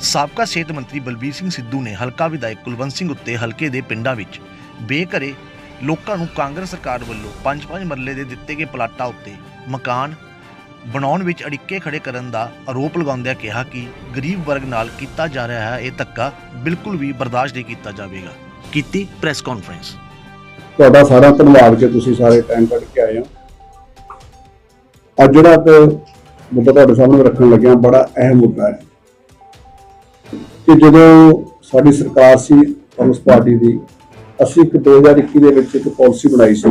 ਸਾਬਕਾ ਸਿਹਤ ਮੰਤਰੀ ਬਲਬੀਰ ਸਿੰਘ ਸਿੱਧੂ ਨੇ ਹਲਕਾ ਵਿਧਾਇਕ ਕੁਲਵੰਤ ਸਿੰਘ ਉੱਤੇ ਹਲਕੇ ਦੇ ਪਿੰਡਾਂ ਵਿੱਚ ਬੇਘਰੇ ਲੋਕਾਂ ਨੂੰ ਕਾਂਗਰਸ ਸਰਕਾਰ ਵੱਲੋਂ ਪੰਜ-ਪੰਜ ਮਰਲੇ ਦੇ ਦਿੱਤੇ ਗਏ ਪਲਾਟਾਂ ਉੱਤੇ ਮਕਾਨ ਬਣਾਉਣ ਵਿੱਚ ਅੜਿੱਕੇ ਖੜੇ ਕਰਨ ਦਾ ਆਰੋਪ ਲਗਾਉਂਦਿਆਂ ਕਿਹਾ ਕਿ ਗਰੀਬ ਵਰਗ ਨਾਲ ਕੀਤਾ ਜਾ ਰਿਹਾ ਹੈ, ਇਹ ਧੱਕਾ ਬਿਲਕੁਲ ਵੀ ਬਰਦਾਸ਼ਤ ਨਹੀਂ ਕੀਤਾ ਜਾਵੇਗਾ। ਕੀਤੀ ਪ੍ਰੈਸ ਕਾਨਫਰੰਸ। ਤੁਹਾਡਾ ਸਾਰਾ ਧੰਨਵਾਦ ਕਿ ਤੁਸੀਂ ਸਾਰੇ ਟਾਈਮ ਕੱਢ ਕੇ ਆਏ ਹੋ। ਅੱਜ ਜਿਹੜਾ ਇੱਕ ਮੁੱਦਾ ਤੁਹਾਡੇ ਸਾਹਮਣੇ ਰੱਖਣ ਲੱਗਿਆ ਬੜਾ ਅਹਿਮ ਮੁੱਦਾ ਹੈ। ਕਿ ਜਦੋਂ ਸਾਡੀ ਸਰਕਾਰ ਸੀ, ਕਾਂਗਰਸ ਪਾਰਟੀ ਦੀ, ਅਸੀਂ ਇੱਕ 2021 ਦੇ ਵਿੱਚ ਇੱਕ ਪਾਲਿਸੀ ਬਣਾਈ ਸੀ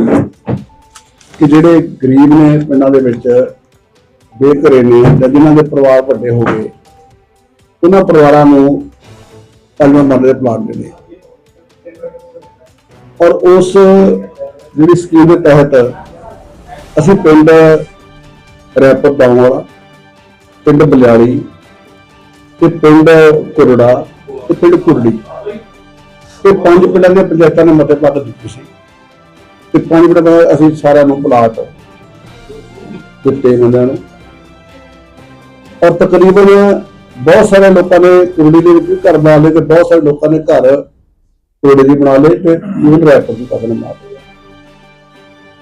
ਕਿ ਜਿਹੜੇ ਗਰੀਬ ਨੇ ਪਿੰਡਾਂ ਦੇ ਵਿੱਚ, ਬੇਘਰੇ ਨੇ ਜਾਂ ਜਿਨ੍ਹਾਂ ਦੇ ਪਰਿਵਾਰ ਵੱਡੇ ਹੋ ਗਏ, ਉਹਨਾਂ ਪਰਿਵਾਰਾਂ ਨੂੰ ਪਹਿਲਾਂ ਮਰਲੇ ਦੇ ਪਲਾਟ ਦੇਣੇ ਔਰ ਉਸ ਜਿਹੜੀ ਸਕੀਮ ਦੇ ਤਹਿਤ ਅਸੀਂ ਪਿੰਡ ਰੈਪਰ ਦਾਉਂ ਵਾਲਾ, ਪਿੰਡ ਬਲਿਆੜੀ ਤੇ ਪਿੰਡ ਕੁਰੜਾ ਤੇ ਪਿੰਡ ਕੁਰੜੀ। ਤੇ ਪੰਜ ਪਿੰਡਾਂ ਦੀਆਂ ਪੰਚਾਇਤਾਂ ਨੇ ਮਤੇ ਪੱਤ ਦਿੱਤੇ ਸੀ। ਤੇ ਪੰਜ ਪਿੰਡਾਂ ਦਾ ਅਸੀਂ ਸਾਰਿਆਂ ਨੂੰ ਪਲਾਟ ਦਿੱਤੇ ਬੰਦਿਆਂ ਨੂੰ। ਔਰ ਤਕਰੀਬਨ ਬਹੁਤ ਸਾਰੇ ਲੋਕਾਂ ਨੇ ਕੁਰੜੀ ਦੇ ਵਿੱਚ ਵੀ ਘਰ ਬਣਾ ਲਏ ਤੇ ਬਹੁਤ ਸਾਰੇ ਲੋਕਾਂ ਨੇ ਘਰ ਕੋੜੇ ਦੀ ਬਣਾ ਲਏ ਤੇ ਯੂਨ ਰੈਪਰ ਦੀ ਕਦਮ ਮਾਰ ਲਿਆ।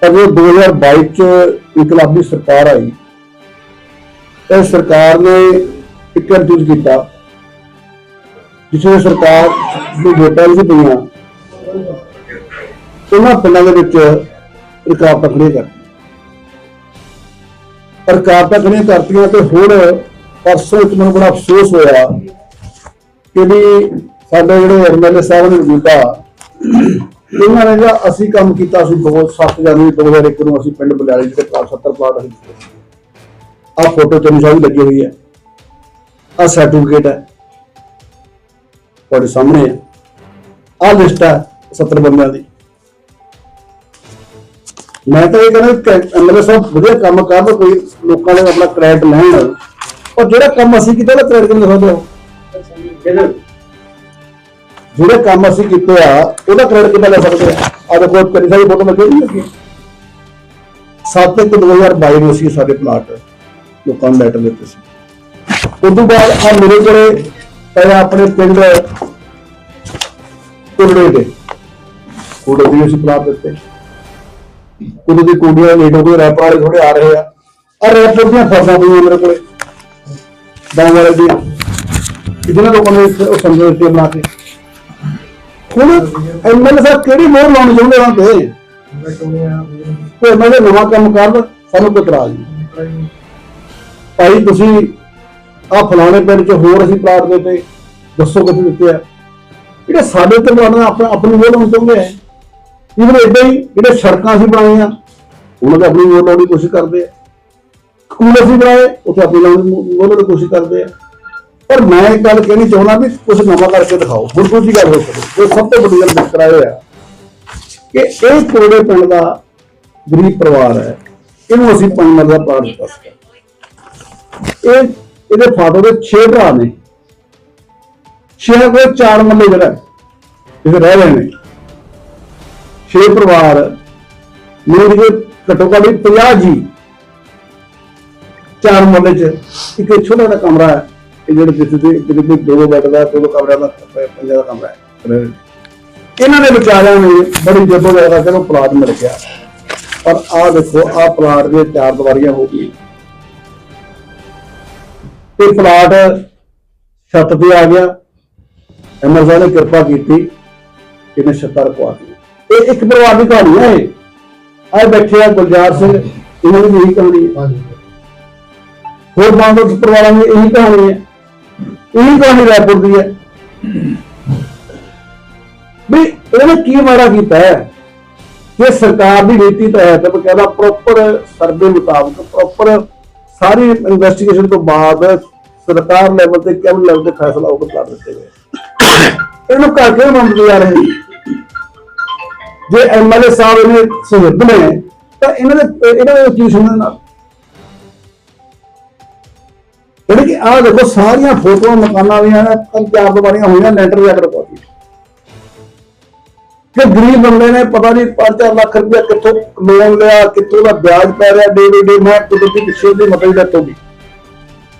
ਪਰ ਜਦੋਂ 2022 ਚ ਇਨਕਲਾਬੀ ਸਰਕਾਰ ਆਈ ਇਹ ਸਰਕਾਰ ਨੇ ਇੱਕ ਇੰਤਜ਼ਾਮ ਕੀਤਾ। ਜਿਸ ਵਿੱਚ ਸਰਕਾਰ ਦੀ ਵੋਟਾਂ ਵੀ ਪਈਆਂ। ਉਹਨਾਂ ਪਿੰਡਾਂ ਦੇ ਵਿੱਚ ਰੁਕਾਵਟਾਂ ਖੜੀਆਂ ਕਰਤੀਆਂ ਰੁਕਾਵਟਾਂ ਖੜੀਆਂ ਕਰਤੀਆਂ ਤੇ ਹੁਣ ਪਰਸੋਂ ਇੱਕ ਮੈਨੂੰ ਬੜਾ ਅਫਸੋਸ ਹੋਇਆ ਕਿ ਵੀ ਸਾਡੇ ਜਿਹੜੇ ਐਮਐਲਏ ਸਾਹਿਬ ਨੇ ਕੀਤਾ, ਇਹਨਾਂ ਨੇ ਜਿਹੜਾ ਅਸੀਂ ਕੰਮ ਕੀਤਾ ਸੀ 2007 ਜਨਵਰੀ 2001 ਨੂੰ ਅਸੀਂ ਪਿੰਡ ਬਲਿਆਲੇ ਜਿਹੜੇ ਪਲਾਟ 70 ਪਲਾਟ ਅਸੀਂ ਆ ਫੋਟੋ ਤੇ ਨਿਸ਼ਾਨ ਲੱਗੀ ਹੋਈ ਹੈ। ਆ ਸਰਟੀਫਿਕੇਟ ਹੈ। ਤੁਹਾਡੇ ਸਾਹਮਣੇ ਹੈ। ਆ ਲਿਸਟ ਹੈ 70 ਬੰਦਿਆਂ ਦੀ। ਮੈਂ ਤਾਂ ਇਹ ਕਹਿੰਦਾ ਐਮਐਲਏ ਸਾਹਿਬ ਵਧੀਆ ਕੰਮ ਕਰਨ ਕੋਈ ਲੋਕਾਂ ਨੇ ਆਪਣਾ ਕ੍ਰੈਡਿਟ ਲੈਣ। ਔਰ ਜਿਹੜਾ ਕੰਮ ਅਸੀਂ ਕੀਤਾ, ਉਹਦਾ ਕ੍ਰੈਡਿਟ ਕਿਉਂ ਲਿਖਦੇ ਹੋ ਜਿਹੜੇ ਕੰਮ ਅਸੀਂ ਕੀਤੇ ਆ, ਉਹਦਾ ਕ੍ਰੈਡਿਟ ਕਿੱਦਾਂ ਲੈ ਸਕਦੇ ਆ? ਆ ਦੇਖੋ ਕਰੀ ਸਾਰੀ ਫੋਟੋ ਲੱਗੀ ਨਹੀਂ ਲੱਗੀ 7 ਇੱਕ 2022 ਨੂੰ ਅਸੀਂ ਸਾਡੇ ਪਲਾਟ ਲੋਕਾਂ ਨੂੰ ਲੈਟਰ ਦਿੱਤੇ ਸੀ। ਉਸ ਤੋਂ ਬਾਅਦ ਆ ਮੇਰੇ ਕੋਲੇ ਪਹਿਲਾਂ ਆਪਣੇ ਪਿੰਡ ਕੁਰੜੇ ਦੇ ਕੁਰੜੇ ਦੀ ਅਸੀਂ ਪਲਾਟ ਦਿੱਤੇ। ਕੁਰੜੇ ਦੀ ਕੁੜੀਆਂ ਲੇਟ ਹੋ ਗਏ ਰੈਪ ਵਾਲੇ ਥੋੜੇ ਆ ਰਹੇ ਆ। ਆ ਰੈਪ ਦੀਆਂ ਫਸਾਂ ਪਈਆਂ ਮੇਰੇ ਕੋਲੇ ਦਾਂ ਵਾਲੇ ਦੀ ਜਿਹਨਾਂ ਲੋਕਾਂ ਨੇ ਉਹ ਸਮਝੋ ਤੇ ਬਣਾ ਕੇ। ਹੁਣ ਐਮਐਲਏ ਸਾਹਿਬ ਕਿਹੜੀ ਮੋਹਰ ਲਾਉਣੀ ਚਾਹੁੰਦੇ ਹਾਂ ਤੇ ਤੇ ਐਮਐਲਏ ਨਵਾਂ ਕੰਮ ਕਰਨ, ਸਾਨੂੰ ਕੋਈ ਇਤਰਾਜ਼ ਨਹੀਂ। ਭਾਈ, ਤੁਸੀਂ ਆ ਫਲਾਣੇ ਪਿੰਡ ਚ ਹੋਰ ਅਸੀਂ ਪਲਾਟ ਦੇ ਤੇ ਦੱਸੋ ਕਿੱਥੇ ਦਿੱਤੇ ਆ। ਜਿਹੜੇ ਸਾਡੇ ਤੇ ਬਣਾਉਣਾ ਆਪਣਾ ਆਪਣੀ ਮੋਹਰ ਲਾਉਣੀ ਚਾਹੁੰਦੇ ਆ। ਇਵਨ ਇਦਾਂ ਹੀ ਜਿਹੜੇ ਸੜਕਾਂ ਅਸੀਂ ਬਣਾਈਆਂ ਉਹਨਾਂ ਦਾ ਆਪਣੀ ਮੋਹਰ ਲਾਉਣ ਦੀ ਕੋਸ਼ਿਸ਼ ਕਰਦੇ ਆ। ਸਕੂਲ ਅਸੀਂ ਬਣਾਏ, ਉੱਥੇ ਆਪਣੀ ਲਾਉਣ ਦੀ ਮੋਹਰ ਦੀ ਕੋਸ਼ਿਸ਼ ਕਰਦੇ ਆ। ਪਰ ਮੈਂ ਇੱਕ ਗੱਲ ਕਹਿਣੀ ਚਾਹੁੰਦਾ ਵੀ ਕੁਝ ਨਵਾਂ ਕਰਕੇ ਦਿਖਾਓ। ਹੁਣ ਦੂਜੀ ਗੱਲ ਹੋ ਸਕਦੀ ਇਹ ਸਭ ਤੋਂ ਵੱਡੀ ਗੱਲ ਜ਼ਿਕਰ ਆਇਆ ਹੈ ਕਿ ਇਹ ਕੋੜੇ ਪਿੰਡ ਦਾ ਗਰੀਬ ਪਰਿਵਾਰ ਹੈ। ਇਹਨੂੰ ਅਸੀਂ ਪੰਜ ਮਰਲਾ ਪਲਾਟ ਦਿੱਤਾ ਸੀ। ਇਹ ਇਹਦੇ ਫਾਦਰ ਦੇ 6 ਭਰਾ ਨੇ। ਛੇ ਕੋਲ ਚਾਰ ਮੱਲੇ ਜਿਹੜਾ ਹੈ, ਰਹਿ ਰਹੇ ਨੇ। ਛੇ ਪਰਿਵਾਰ। ਮੇਰੇ ਕੋਲ ਘੱਟੋ ਘੱਟ 50 ਜੀ। ਚਾਰ ਮੱਲੇ ਚ। ਇੱਕ ਛੋਟਾ ਜਿਹਾ ਕਮਰਾ ਹੈ। ਇਹ ਜਿਹੜੇ ਜਿੱਥੇ ਤੇ ਜਿਹੜੇ ਦੋ ਦੋ ਬੈੱਡ ਦਾ ਦੋ ਦੋ ਕਮਰਿਆਂ ਦਾ ਪੰਜਾਂ ਦਾ ਕਮਰਾ ਹੈ। ਇਹਨਾਂ ਨੇ ਵਿਚਾਰਿਆਂ ਨੇ ਬੜੀ ਜਦੋਂ ਜ਼ਿਆਦਾ ਚਲੋ ਪਲਾਟ ਮਿਲ ਗਿਆ। ਪਰ ਆਹ ਦੇਖੋ ਆਹ ਪਲਾਟ ਦੇ ਚਾਰ ਦੀਵਾਰੀਆਂ ਹੋ ਗਈ ਤੇ ਪਲਾਟ ਛੱਤ ਤੇ ਆ ਗਿਆ। ਐਮਰਜ਼ਾ ਨੇ ਕਿਰਪਾ ਕੀਤੀ ਇਹਨੇ ਛੱਤਾਂ ਰਖਵਾ ਦਿੱਤੀ ਇਹ ਇੱਕ ਪਰਿਵਾਰ ਦੀ ਕਹਾਣੀ ਹੈ ਇਹ। ਆਏ ਬੈਠੇ ਆ ਗੁਲਜ਼ਾਰ ਸਿੰਘ ਇਹਨਾਂ ਦੀ ਵੀ ਇਹੀ ਕਹਾਣੀ ਹੈ ਹੋਰ ਬਾਂਗੋ ਪਰਿਵਾਰਾਂ ਦੀ ਇਹੀ ਕਹਾਣੀ ਹੈ ਇਹੀ ਕਹਾਣੀ ਰਾਏਪੁਰ ਦੀ ਹੈ ਵੀ ਇਹਨੇ ਕੀ ਮਾੜਾ ਕੀਤਾ ਹੈ? ਕਿ ਸਰਕਾਰ ਦੀ ਨੀਤੀ ਤਹਿਤ ਬਕਾਇਦਾ ਪ੍ਰੋਪਰ ਸਰਵੇ ਮੁਤਾਬਕ ਪ੍ਰੋਪਰ ਸਾਰੀ ਇਨਵੈਸਟੀਗੇਸ਼ਨ ਤੋਂ ਬਾਅਦ ਸਰਕਾਰ ਲੈਵਲ ਤੇ ਕੈਬਨਿਟ ਲੈਵਲ ਤੇ ਫੈਸਲਾ ਉਹ ਕਰ ਦਿੱਤੇ ਗਏ ਇਹਨੂੰ ਘਰ ਕਿਉਂ ਮੰਨਦੇ ਜਾ ਰਹੇ? ਜੇ ਐਮਐਲਏ ਸਾਹਿਬ ਇਹਨੇ ਸਹਿਤ ਨੇ, ਤਾਂ ਇਹਨਾਂ ਦੇ ਇਹਨਾਂ ਦੇ ਕੀ ਨਾਲ? ਜਿਹੜੀ ਕਿ ਆਹ ਦੇਖੋ, ਸਾਰੀਆਂ ਫੋਟੋਆਂ ਮਕਾਨਾਂ ਦੀਆਂ ਨੇ ਤਿੰਨ ਹੋਈਆਂ ਲੈਂਟਰ ਜਾ ਕੇ ਰਪੋਤੀ ਕਿ ਗਰੀਬ ਬੰਦੇ ਨੇ ਪਤਾ ਨਹੀਂ 5-4 ਲੱਖ ਰੁਪਇਆ ਕਿੱਥੋਂ ਲੋਨ ਲਿਆ, ਕਿੱਥੋਂ ਦਾ ਵਿਆਜ ਪੈ ਰਿਹਾ ਡੇ ਡੇ ਡੇ ਮੈਂ ਕੁਦਰਤੀ ਪਿੱਛੇ ਦੀ ਮਤਲਬ ਡੈਥ ਹੋ ਗਈ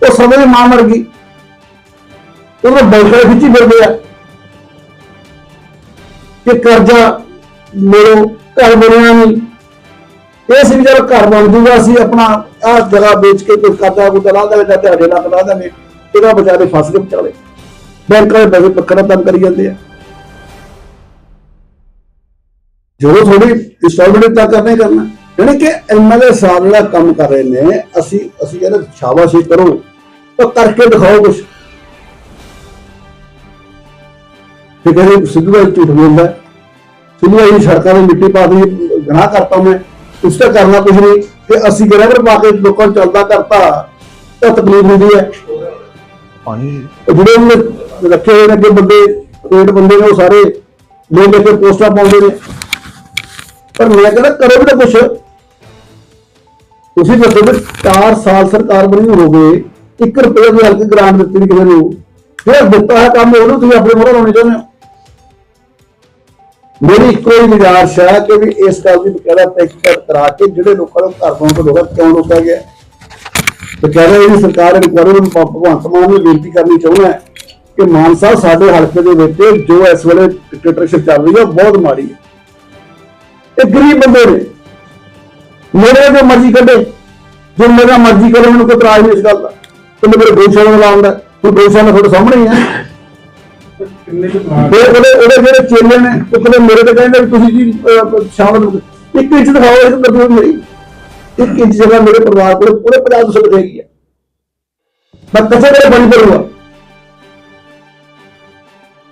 ਉਹ ਸਮੇਂ ਦੀ ਮਾਂ ਮਰ ਗਈ। ਉਹਨਾਂ ਬੈਂਕਾਂ ਦੇ ਖਿੱਚੀ ਫਿਰਦੇ ਆ ਕਿ ਕਰਜ਼ਾ ਮੇਰੋ ਘਰ ਬਣਿਆ ਨਹੀਂ। ਇਹ ਸੀ ਵੀ ਘਰ ਬਣ ਜੂਗਾ, ਅਸੀਂ ਆਪਣਾ ਆਹ ਜਗ੍ਹਾ ਵੇਚ ਕੇ ਕੋਈ ਕਰਜ਼ਾ ਕੋਈ ਲਾ ਦੇਵੇ ਜਾਂ ਤੁਹਾਡੇ ਨਾਲ ਲਾ ਦੇਵੇ, ਇਹਦਾ ਵਿਚਾਰੇ ਫਸ ਕੇ ਵਿਚਾਲੇ। ਬੈਂਕਾਂ ਦੇ ਪੈਸੇ ਪੱਕਾ ਤੰਗ ਕਰੀ ਜਾਂਦੇ ਆ। ਜੋ ਥੋੜੀ ਇੰਸਟਾਲਮੈਂਟ ਤਾਂ ਕਰਨਾ ਹੀ ਕਰਨਾ। ਯਾਨੀ ਕਿ ਐਮਐਲਏ ਸਾਹਿਬ ਜਿਹੜਾ ਕੰਮ ਕਰ ਰਹੇ ਨੇ ਅਸੀਂ ਅਸੀਂ ਕਹਿੰਦੇ ਸ਼ਾਬਾਸ਼ੀ ਕਰੋ ਤਾਂ ਕਰਕੇ ਦਿਖਾਓ ਕੁਝ ਤੇ ਕਹਿੰਦੇ ਸਿੱਧੂ ਦਾ ਝੂਠ ਬੋਲਦਾ। ਸਿੱਧੂ ਆਈ ਸੜਕਾਂ ਦੇ ਮਿੱਟੀ ਪਾ ਦੀ ਗਨਾਹ ਕਰਤਾ ਮੈਂ ਉਸ ਤੇ ਕਰਨਾ ਕੁਝ ਨਹੀਂ। ਤੇ ਅਸੀਂ ਗ੍ਰੈਵਰ ਪਾ ਕੇ ਲੋਕਾਂ ਨੂੰ ਚੱਲਦਾ ਕਰਤਾ? ਤਾਂ ਤਕਲੀਫ ਹੁੰਦੀ ਹੈ। ਪਾਣੀ ਜਿਹੜੇ ਉਹਨੇ ਰੱਖੇ ਹੋਏ ਨੇ ਅੱਗੇ ਬੰਦੇ ਰੇਟ ਬੰਦੇ ਨੇ ਉਹ ਸਾਰੇ ਲੈ ਲੈ ਕੇ ਪੋਸਟਾਂ ਪਾਉਂਦੇ ਨੇ। ਪਰ ਮੈਂ ਕਹਿੰਦਾ ਕਰੋ ਵੀ ਤਾਂ ਕੁਛ। ਤੁਸੀਂ ਦੱਸੋ ਕਿ 4 ਸਾਲ ਸਰਕਾਰ ਬਣੀ ਹੋ ਗਏ 1 ਰੁਪਏ ਦੀ ਹਲਕੀ ਗ੍ਰਾਂਟ ਦਿੱਤੀ ਨਹੀਂ ਕਿਸੇ ਨੂੰ, ਫਿਰ ਦਿੱਤਾ ਹੈ ਕੰਮ ਉਹਨੂੰ ਤੁਸੀਂ ਆਪਣੇ ਮੋਹਰ ਲਾਉਣੇ ਚਾਹੁੰਦੇ ਹੋ? ਮੇਰੀ ਇੱਕੋ ਹੀ ਗੁਜ਼ਾਰਿਸ਼ ਹੈ ਕਿ ਵੀ ਇਸ ਗੱਲ ਦੀ ਬਕਾਇਦਾ ਤਹਿਕੀਕਾਤ ਕਰਾ ਕੇ ਜਿਹੜੇ ਲੋਕਾਂ ਨੂੰ ਘਰ ਤੋਂ ਲੋਕਾਂ ਕਿਉਂ ਰੋਕਿਆ ਗਿਆ? ਬਕਾਇਦਾ ਕਹਿੰਦੇ ਇਹਦੀ ਸਰਕਾਰ ਇਨਕੁਆਇਰੀ ਨੂੰ ਭਗਵੰਤ ਮਾਨ ਨੂੰ ਬੇਨਤੀ ਕਰਨੀ ਚਾਹੁੰਦਾ ਹੈ ਕਿ ਮਾਨ ਸਾਹਿਬ ਸਾਡੇ ਹਲਕੇ ਦੇ ਵਿੱਚ ਜੋ ਇਸ ਵੇਲੇ ਡਿਕਟੇਟਰਸ਼ਿਪ ਚੱਲ ਰਹੀ ਹੈ ਬਹੁਤ ਮਾੜੀ ਹੈ। ਇਹ ਗਰੀਬ ਬੰਦੇ ਨੇ। ਮੇਰੇ ਜੋ ਮਰਜ਼ੀ ਕੱਢੇ। ਜੋ ਮੇਰਾ ਮਰਜ਼ੀ ਕਰੇ ਮੈਨੂੰ ਕੋਈ ਇਤਰਾਜ਼ ਨਹੀਂ ਇਸ ਗੱਲ ਦਾ। ਤੇ ਮੇਰੇ ਗੋਸ਼ਾਲਾ ਨੂੰ ਲਾਉਂਦਾ ਕੋਈ ਗੋਸ਼ਾਲਾ ਤੁਹਾਡੇ ਸਾਹਮਣੇ ਹੀ ਹੈ ਕਿੰਨੇ ਕੁ ਪਲਾਟ ਫਿਰ ਉਹਦੇ ਉਹਦੇ ਜਿਹੜੇ ਚੇਲੇ ਨੇ ਉਹ ਕਹਿੰਦੇ ਮੇਰੇ ਤੇ ਕਹਿੰਦੇ ਵੀ ਤੁਸੀਂ ਜੀ ਸ਼ਾਮਲ ਹੋ ਗਏ। ਇੱਕ ਇੰਚ ਦਿਖਾਓ ਇਹ ਕਰਦੂ ਮੇਰੀ ਇੱਕ ਇੰਚ ਜਗ੍ਹਾ ਮੇਰੇ ਪਰਿਵਾਰ ਕੋਲ ਪੂਰੇ ਪੰਜਾਬ ਤੋਂ ਬਚੇਗੀ ਹੈ ਮੈਂ ਕਿੱਥੇ ਮੇਰੇ ਬਣੀ ਕਰੂੰਗਾ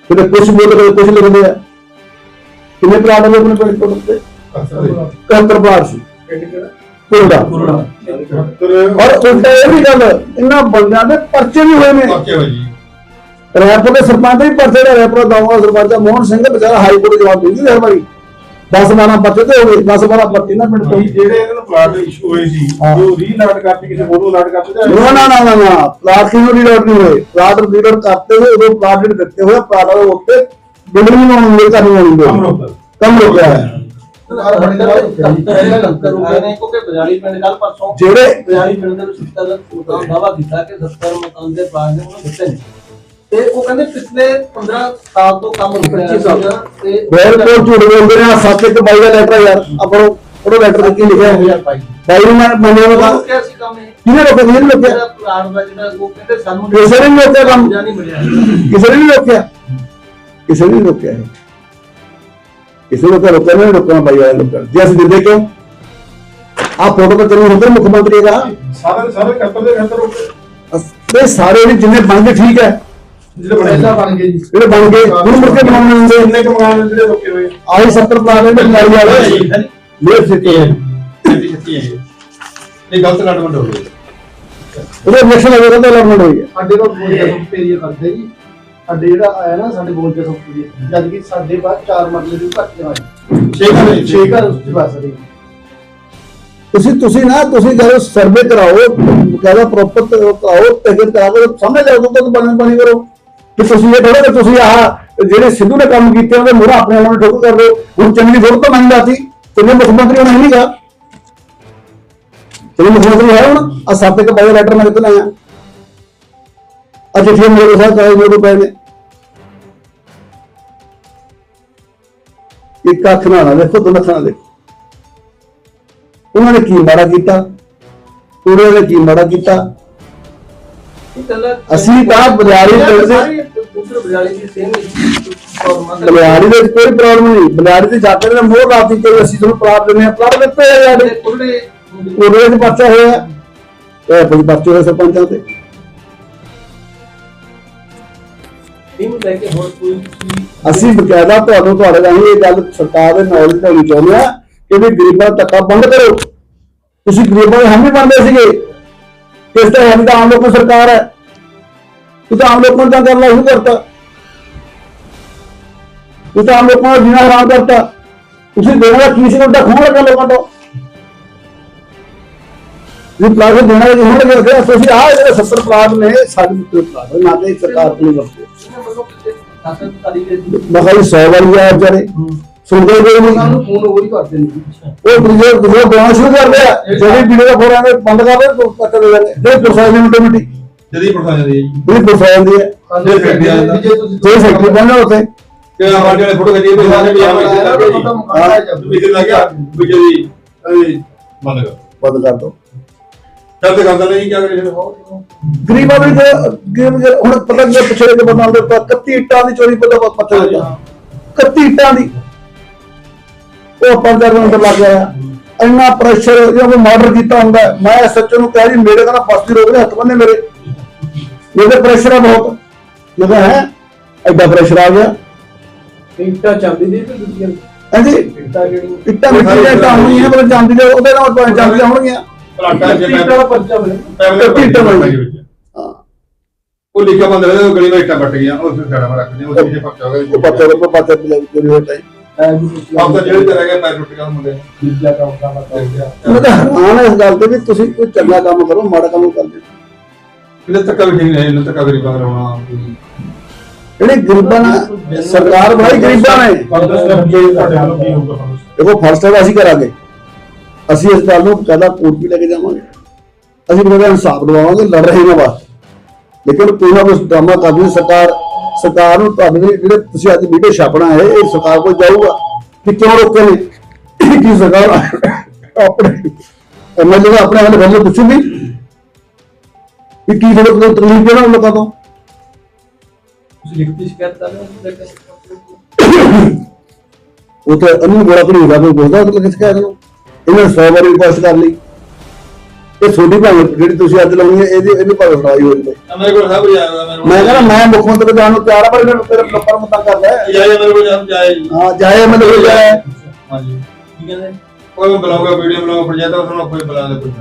ਕਿਤੇ ਕੁਝ ਬੋਲਦੇ ਕੁਝ ਲਿਖਦੇ ਆ। ਕਿੰਨੇ ਪਲਾਟ ਨੇ ਆਪਣੇ ਪਿੰਡ ਕੋਲ ਤੇ ਕੰਤਰ ਪਲਾਟ ਸੀ ਪਿੰਡ ਕਿਹੜਾ ਕੁਰੜਾ। ਔਰ ਉਲਟਾ ਇਹ ਵੀ ਗੱਲ ਇਹਨਾਂ ਬੰਦਿਆਂ ਦੇ ਪਰਚੇ ਵੀ ਹੋਏ ਨੇ। ਪੱਕੇ ਹੋ ਜੀ। ਰੈਪਰ ਦੇ ਸਰਪੰਚ ਵੀ ਪਰਚੇ ਦਾ ਰੈਪਰ ਦਾਵਾ ਸਰਪੰਚ ਮੋਹਨ ਸਿੰਘ ਵਿਚਾਰਾ ਹਾਈ ਕੋਰਟ ਜਵਾਬ ਦਿੰਦੀ ਹਰ ਵਾਰੀ। 10 12 ਪਰਚੇ ਤੇ ਹੋ ਗਏ 10 12 ਪਰਚੇ ਨਾ ਪਿੰਡ ਤੋਂ। ਜਿਹੜੇ ਇਹਨਾਂ ਨੂੰ ਪਲਾਟ ਇਸ਼ੂ ਹੋਏ ਸੀ ਹਾਂ। ਜੋ ਰੀਲਾਟ ਕਰਤੇ ਕਿਸੇ ਹੋਰ ਨੂੰ ਲਾਟ ਕਰਤੇ ਨਾ ਨਾ ਨਾ ਨਾ ਨਾ। ਪਲਾਟ ਕਿਉਂ ਰੀਲੋਡ ਨਹੀਂ ਹੋਏ? ਪਲਾਟ ਰੀਲੋਡ ਕਰਤੇ ਹੋਏ ਉਦੋਂ ਪਲਾਟ ਦਿੱਤੇ ਹੋਏ ਪਲਾਟ ਦੇ ਉੱਤੇ ਬਿਲਡਿੰਗ ਬਣਾਉਣੀ ਕਰਨੀ ਹੋਣੀ ਕੰਮ ਰੋਕ ਕੰਮ ਰੁਕਿਆ ਹੈ ਜਿਹੜੇ ਬਜਾਲੀ ਪਿੰਡ ਦੇ ਵਿੱਚ ਸੱਤਰ ਮਕਾਨ ਦਾਵਾ ਕੀਤਾ ਕਿ 70 ਮਕਾਨ ਦੇ ਪਲਾਨ ਨੇ ਉਹਨੂੰ ਦਿੱਤੇ ਨੇ ਤੇ ਉਹ ਕਹਿੰਦੇ ਪਿਛਲੇ 15 ਸਾਲ ਤੋਂ ਕੰਮ ਰੁਕ ਰਿਹਾ ਸੀਗਾ ਤੇ ਬਿਲਕੁਲ ਝੂਠ ਬੋਲਦੇ ਨੇ ਸੱਤ ਇੱਕ ਬਾਈ ਦਾ ਲੈਟਰ ਯਾਰ ਆਪਣੋ ਉਹਦਾ ਲੈਟਰ ਕੀ ਲਿਖਿਆ ਹੈ ਬਾਈ ਨੂੰ ਮੈਂ ਮੰਨਿਆ ਉਹ ਉਹਦਾ ਰੁਕਿਆ ਸੀ ਕੰਮ ਇਹ। ਕਿਹਨੇ ਰੋਕਿਆ? ਕਿਹਨੇ ਰੋਕਿਆ? ਪਲਾਨ ਦਾ ਜਿਹੜਾ ਉਹ ਕਹਿੰਦੇ ਸਾਨੂੰ ਕਿਸੇ ਨੇ ਨਹੀਂ ਰੋਕਿਆ ਕੰਮ। ਕਿਸੇ ਨੇ ਨਹੀਂ ਰੋਕਿਆ। ਕਿਸੇ ਨੇ ਨਹੀਂ ਰੋਕਿਆ ਇਹ। ਕਿਸੇ ਨੇ ਤਾਂ ਰੋਕਿਆ ਨਹੀਂ ਰੋਕਣਾ ਬਾਈ ਵਾਲੇ ਲੋਕਾਂ ਨੇ। ਜੇ ਅਸੀਂ ਦਿੰਦੇ ਕਿਉਂ ਆ ਫੋਟੋ ਤਾਂ ਤੈਨੂੰ ਹੁੰਦਾ ਮੁੱਖ ਮੰਤਰੀ ਦਾ ਸਾਰੇ ਸਾਰੇ ਖੱਤਰ ਦੇ ਖੱਤਰ ਰੋਕੇ ਇਹ ਸਾਰੇ ਨੇ ਜਿੰਨੇ ਬਣ ਗਏ ਠੀਕ ਹੈ ਜਿਹੜੇ ਬਣੇ ਪਹਿਲਾਂ ਬਣ ਗਏ ਜੀ ਜਿਹੜੇ ਬਣ ਗਏ ਹੁਣ ਮੁੜ ਕੇ ਬਣਾਉਣੇ ਹੁੰਦੇ ਕਿੰਨੇ ਕੁ ਮਕਾਨ ਨੇ ਜਿਹੜੇ ਰੋਕੇ ਹੋਏ ਆ? ਆਹੀ 70 ਪਲਾਨ ਦੇ ਲਾਈ ਵਾਲੇ ਮੇਰੇ ਸਿੱਕੇ ਹੈ ਛੇਤੀ ਛੇਤੀ ਹੈ ਇਹ ਗਲਤ ਨਟਮੰਡ ਹੋ ਗਈ ਉਹਦੇ ਇਲੈਕਸ਼ਨ ਅਗਰ ਤਾਂ ਲੜਨ ਹੋਈ ਹੈ ਸਾਡੇ ਕੋਲ ਬੋਲ ਕੇ ਸਭ ਏਰੀਆ ਕਰਦੇ ਜੀ ਸਾਡੇ ਜਿਹੜਾ ਆਇਆ ਨਾ ਸਾਡੇ ਬੋਲ ਕੇ ਏਰੀਆ ਜਦ ਕਿ ਸਾਡੇ ਬਾਅਦ ਚਾਰ ਮਰਲੇ ਦੀ ਘੱਟ ਜਵਾਈ ਛੇ ਘਰ ਛੇ ਘਰ ਉਸ ਚ ਬਸ ਰਹੀ ਤੁਸੀਂ ਤੁਸੀਂ ਨਾ ਤੁਸੀਂ ਜਦੋਂ ਸਰਵੇ ਕਰਾਓ ਕਹਿੰਦਾ ਪ੍ਰੋਪਰ ਕਰਾਓ ਟਿਕਟ ਕਰਾ ਕੇ ਸਮਝ ਜਾਓ ਤਾਂ ਬਣ ਬਣੀ ਕਰੋ। ਕਿ ਤੁਸੀਂ ਇਹ ਥੋੜਾ ਤੁਸੀਂ ਆਹ ਜਿਹੜੇ ਸਿੱਧੂ ਨੇ ਕੰਮ ਕੀਤੇ ਉਹਦੇ ਮੂਹਰੇ ਆਪਣੇ ਉਹਨਾਂ ਨੂੰ ਠੋਕ ਕਰ ਦਿਓ। ਹੁਣ ਚੰਗੀ ਫੋਟ ਤਾਂ ਮੰਨ ਜਾਂਦੀ। ਕਿੰਨੇ ਮੁੱਖ ਮੰਤਰੀ ਹੋਣਾ ਨਹੀਂਗਾ ਤੇ ਮੁੱਖ ਮੰਤਰੀ ਹੈ ਹੁਣ। ਆ ਸੱਤ ਇੱਕ ਬਾਈ ਲੈਟਰ ਮੈਂ ਕਿਤੇ ਲਾਇਆ ਅੱਜ ਫਿਰ ਮੇਰੇ ਸਾਥ ਆਏ ਮੇਰੇ ਕੋਲ ਪਏ ਨੇ। ਇੱਕ ਅੱਖ ਨਾਲ ਨਾ ਦੇਖੋ ਦੋ ਅੱਖਾਂ ਨਾਲ ਦੇਖੋ ਉਹਨਾਂ ਨੇ ਕੀ ਮਾੜਾ ਕੀਤਾ? ਉਹਨਾਂ ਨੇ ਕੀ ਮਾੜਾ ਕੀਤਾ? ਅਸੀਂ ਤਾਂ ਬਲਿਆਰੀ ਪਿੰਡ ਦੇ- ਬਲਿਆਰੀ ਦੇ ਵਿੱਚ ਕੋਈ ਪ੍ਰੋਬਲਮ ਨਹੀਂ। ਬਲਿਆਰੀ ਤੇ ਜਾ ਕੇ ਨਾ ਮੋਹ ਰਾਤੀ ਤੇ ਅਸੀਂ ਤੁਹਾਨੂੰ ਪਲਾਟ ਦਿੰਦੇ ਆ ਪਲਾਟ ਦਿੱਤੇ ਆ ਯਾਰ ਉਹਦੇ ਵਿੱਚ ਪਰਚਾ ਹੋਇਆ। ਇਹ ਬੜੀ ਪਰਚੇ ਹੋਏ ਸਰਪੰਚਾਂ ਤੇ। ਇਹਨੂੰ ਲੈ ਕੇ ਹੋਰ ਕੋਈ ਅਸੀਂ ਬਕਾਇਦਾ ਤੁਹਾਨੂੰ ਤੁਹਾਡੇ ਰਾਹੀਂ ਇਹ ਗੱਲ ਸਰਕਾਰ ਦੇ ਨੌਲੇਜ ਦੇਣੀ ਚਾਹੁੰਦੇ ਆ ਕਿ ਵੀ ਗਰੀਬਾਂ ਦਾ ਧੱਕਾ ਬੰਦ ਕਰੋ। ਤੁਸੀਂ ਗਰੀਬਾਂ ਦੇ ਹਮੇ ਬਣਦੇ ਸੀਗੇ। ਕਿਸ ਤਰ੍ਹਾਂ ਹਮ ਤਾਂ ਆਮ ਲੋਕਾਂ ਸਰਕਾਰ ਹੈ। ਤੁਸੀਂ ਤਾਂ ਆਮ ਲੋਕਾਂ ਦਾ ਕਰਨਾ ਸ਼ੁਰੂ ਕਰਤਾ। ਤੁਸੀਂ ਤਾਂ ਆਮ ਲੋਕਾਂ ਦਾ ਜੀਣਾ ਹਰਾਮ ਕਰਤਾ। ਤੁਸੀਂ ਦੇਣਾ ਦਾ ਕੀ ਸੀ, ਉਹਦਾ ਖੋਣ ਲੱਗਾ ਲੋਕਾਂ ਤੋਂ। ਇਹ ਪਲਾਟ ਦੇਣਾ ਦਾ ਖੋਣ ਲੱਗਾ ਤੁਸੀਂ ਆਹ ਜਿਹੜੇ 70 ਪਲਾਟ ਨੇ ਸਾਡੇ ਉੱਤੇ ਪਲਾਟ ਨਾ ਕਿ ਸਰਕਾਰ ਕੋਲ ਵਰਤੇ। ਇਹਨਾਂ ਵੱਲੋਂ ਕਿਸੇ ਸ਼ਾਸਨ ਤਰੀਕੇ ਦੀ ਮੈਂ ਕਿਹਾ ਜੀ 100 ਵਾਰੀ ਆ ਵਿਚਾਰੇ। ਸੁਣਦੇ ਕੋਈ ਨਹੀਂ। ਸਾਨੂੰ ਫੋਨ ਹੋਰ ਹੀ ਕਰਦੇ ਨੇ। ਜੀ ਉਹ ਦੂਜੇ ਦੂਜੇ ਗਾਉਣਾ ਸ਼ੁਰੂ ਕਰਦੇ ਆ। ਜਿਹੜੀ ਵੀਡੀਓ ਦਾ ਫੋਰਾਂ ਦੇ ਬੰਦ ਕਰ ਦੇ ਕੱਟ ਦੇ ਦਿੰਦੇ। ਫਿਰ ਪ੍ਰਸ਼ਾਸਨ ਕਮੇਟੀ ਜਦੀ ਪੜਤਾ ਜਾਂਦੀ ਹੈ ਜੀ। ਵੀ ਪ੍ਰਸ਼ਾਸਨ ਦੀ ਹੈ। ਅੰਦਰ ਫੈਕਟਰੀ ਆ ਜਾਂਦਾ। ਜੇ ਤੁਸੀਂ ਕੋਈ ਫੈਕਟਰੀ ਬਣਨਾ ਉੱਥੇ। ਕਿ ਆਵਾਜ਼ ਵਾਲੇ ਫੋਟੋ ਖਿੱਚੀ ਤੇ ਸਾਰੇ ਵੀ ਆ ਮੈਂ ਇੱਥੇ ਲੱਗ? ਜਦ ਵੀ ਗਿਆ ਬਿਜਲੀ ਇਹ ਬੰਦ ਕਰ ਬੰਦ ਕਰ ਦੋ। ਜਦ ਤੱਕ ਕਰਦਾ ਨਹੀਂ ਕੀ ਕਰੇ ਗਰੀਬਾਂ ਵੀ ਤੇ ਗਰੀਬ ਜਿਹੜੇ- ਹੁਣ ਪਤਾ ਨਹੀਂ ਪਿਛਲੇ ਦੇ ਬੰਦਾਂ ਦੇ ਉੱਪਰ 31 ਇੱਟਾਂ ਦੀ ਚੋਰੀ ਪਤਾ ਪੱਥਰ ਲੱਗਾ 31 ਇੱਟਾਂ ਦੀ। ਉਹ ਪੰਜ ਚਾਰ ਮਿੰਟ ਲੱਗ ਗਿਆ। ਇੰਨਾ ਪ੍ਰੈਸ਼ਰ ਜੇ ਕੋਈ ਮਰਡਰ ਕੀਤਾ ਹੁੰਦਾ ਮੈਂ ਸੱਚੋ ਨੂੰ ਕਿਹਾ ਜੀ ਮੇਰੇ ਕਹਿੰਦਾ ਫਸਤੀ ਰੋਕ ਦੇ ਹੱਥ ਬੰਨੇ ਮੇਰੇ। ਮੇਰੇ ਪ੍ਰੈਸ਼ਰ ਆ ਬਹੁਤ। ਕਿਹਾ ਹੈ ਐਡਾ ਪ੍ਰੈਸ਼ਰ ਆ ਗਿਆ। ਇੰਟਾ ਚਾਂਦੀ ਦੀ ਤੇ ਦੂਜੀਆਂ ਹਾਂਜੀ। ਇੰਟਾ ਜਿਹੜੀ ਇੱਟਾਂ ਮਿੱਟੀ ਦੀਆਂ ਇੱਟਾਂ ਹੋਣਗੀਆਂ ਪਰ ਜਾਂਦੀ ਦੇ ਉਹਦੇ ਨਾਲ ਜਾਂਦੀ ਹੋਣਗੀਆਂ। ਪਲਾਟਾ ਜੇ ਇੰਟਾ ਦਾ ਪਰਚਾ ਮਿਲੇ ਪੈਸੇ ਇੱਟਾਂ ਬਣ ਗਈ। ਵਿੱਚ। ਹਾਂ। ਉਹ ਲਿਖਿਆ ਬੰਦ ਰਹੇ ਉਹ ਗਲੀ ਵਿੱਚ ਇੱਟਾਂ ਪੱਟ ਗਈਆਂ ਉਹ ਫਿਰ ਸਾਡਾ ਮੈਂ ਰੱਖਦੇ ਉਹ ਜਿਹੇ ਪੱਕਾ ਹੋ ਉਹ ਪੱਤੇ ਗਿਆ ਉਹ ਪੱਤੇ ਤੇ ਚੋਰੀ ਹੋ ਜਾਈ ਆਪ ਤਾਂ ਜਿਹੜੇ ਤੇ ਰਹਿ ਗਿਆ ਪੈਰ ਟੁੱਟ ਗਿਆ ਮੁੰਡੇ। ਦੂਜਾ ਕੰਮ ਕਰਨਾ ਚਾਹੀਦਾ ਮੈਂ ਤਾਂ ਹੈਰਾਨ ਹਾਂ ਇਸ ਗੱਲ ਤੇ ਵੀ ਤੁਸੀਂ ਕੋਈ ਚੰਗਾ ਕੰਮ ਕਰੋ ਮਾੜਾ ਕੰਮ ਕਰਦੇ ਤੱਕ ਵੀ ਨਹੀਂ ਇਹਨੇ ਤੱਕ ਗਰੀਬਾਂ ਦਾ ਰੋਣਾ ਜਿਹੜੇ ਗਰੀਬਾਂ ਨਾਲ ਸਰਕਾਰ ਬਣਾਈ ਗਰੀਬਾਂ ਨੇ। ਦੇਖੋ ਫਸਟ ਟਾਈਮ ਅਸੀਂ ਕਰਾਂਗੇ। ਅਸੀਂ ਇਸ ਗੱਲ ਨੂੰ ਕਹਿੰਦਾ ਕੋਰਟ ਵੀ ਲੈ ਕੇ ਜਾਵਾਂਗੇ। ਅਸੀਂ ਬੜਾ ਇਨਸਾਫ ਦਿਵਾਵਾਂਗੇ ਲੜ ਰਹੇ ਹਾਂ ਬਸ। ਲੇਕਿਨ ਕੋਈ ਨਾ ਕੋਈ ਡਰਾਮਾ ਕਰਦੀ ਸਰਕਾਰ ਸਰਕਾਰ ਨੂੰ ਤੁਹਾਡੇ ਜਿਹੜੇ ਤੁਸੀਂ ਅੱਜ ਵੀਡੀਓ ਛਾਪਣਾ ਹੈ ਇਹ ਸਰਕਾਰ ਕੋਲ ਜਾਊਗਾ ਕਿ ਕਿਉਂ ਰੋਕੇ ਨੇ? ਕੀ ਸਰਕਾਰ ਆਪਣੇ ਐਮਐਲਏ ਆਪਣੇ ਹੱਲ ਵੱਲੋਂ ਪੁੱਛੂਗੀ? ਕਿ ਕੀ ਤੁਹਾਡੇ ਕੋਲ ਤਕਲੀਫ ਕਿਹੜਾ ਲੋਕਾਂ ਤੋਂ ਤੁਸੀਂ ਲਿਖਤੀ ਸ਼ਿਕਾਇਤ ਕਰ ਰਹੇ ਹੋ ਉਹ ਤਾਂ ਅਨੂ ਬੜਾ ਘੜੀ ਹੁੰਦਾ ਕੋਈ ਬੋਲਦਾ ਉਹ ਕਿਸ ਕਹਿ ਨੂੰ ਇਹਨਾਂ 100 ਵਾਰੀ ਰਿਕੁਐਸਟ ਕਰ ਲਈ। ਇਹ ਛੋਟੀ ਭਾਵੇਂ ਜਿਹੜੀ ਤੁਸੀਂ ਅੱਜ ਲਾਉਣੀ ਹੈ ਇਹਦੀ ਇਹਦੀ ਭਾਵੇਂ ਸੁਣਾਈ ਹੋ ਜਾਵੇ ਮੇਰੇ ਕੋਲ ਸਭ ਕੁਝ ਆਇਆ ਮੈਂ ਕਹਿੰਦਾ ਮੈਂ ਮੁੱਖ ਮੰਤਰੀ ਜਾਣ ਨੂੰ ਤਿਆਰ ਆ ਪਰ ਇਹਨਾਂ ਤੇਰੇ ਲੋਕਾਂ ਨੂੰ ਤੰਗ ਕਰਦਾ ਹੈ ਜਾਏ ਮੇਰੇ ਕੋਲ ਜਾਏ। ਹਾਂ ਜਾਏ ਮਤਲਬ ਜਾਏ ਹਾਂਜੀ। ਕੀ ਕਹਿੰਦੇ? ਕੋਈ ਮੈਂ ਬੁਲਾਊਗਾ ਵੀਡੀਓ ਬਣਾਊਗਾ ਪੰਚਾਇਤ ਉਹਨਾਂ ਨੂੰ ਕੋਈ ਬੁਲਾ ਦੇ ਕੋਈ